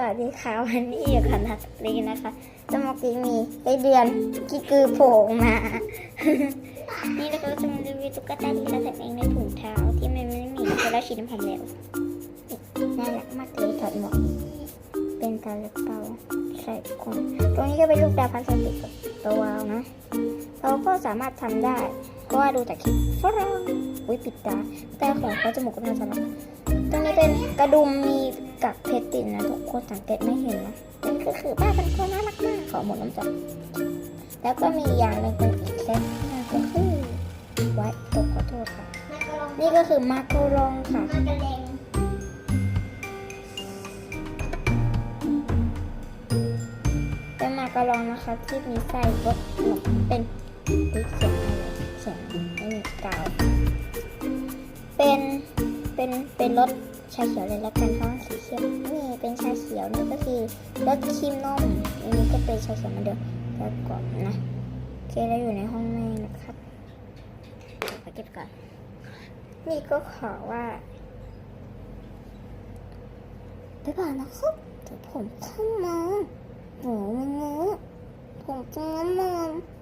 วัสดีค่ะวันนี้อยู่กับนักเรีนะคะสมอกี้มีไอเดือนกีกือโผล่มา นี่นะคะจะมารีวิวตุ๊กตาที่เราใส่เองในถุงเท้าที่มันไม่มีเพราะเราฉีดน้ำหอมแล้วน่ารักมากเลยถอดหมวกเป็นตาเล็บเปาใส่คนตรงนี้ก็เป็นลูกดาวพลาสติกตัววาวนะ เราก็สามารถทำได้เพราะว่าดูจากคลิปฝรั่งอุ้ยปิดตาแต่ของเขาจมูกก็น่าจะรักตรงนี้เป็นกระดุมมี กับเพชรติดนะทุกคนสังเกตไม่เห็นนะนี่นก็คือบ้านเป็นคนน่ารักมากขอหมดน้ำจับแล้วก็มีอย่างหนึ่งเป็นอีกเซตนั่นก็คือไว้ตกขอโทษค่ะ นี่ก็คือมาการองค่ะเป็นมาการองนะคะที่มีไส้รสเป็นอุ๊ยเสียงอเสียงไม่มีกาวเป็นเป็นเป็นรสชาเขียวเลยแล้วกันเพราะว่าสี ขียวนี่เป็นชาเขียวนี่ก็คือรสครีมนมอันนี้ก็เป็นชาเขียวเหมือนเดิมแล้วก่อนนะโอเคเราอยู่ในห้องแม่นะครับไปเก็บก่อน นี่ก็ขอว่าบ๊ายบายนะครับเดี๋ยวผมเข้ามาโหมูผมจะมามตบมอย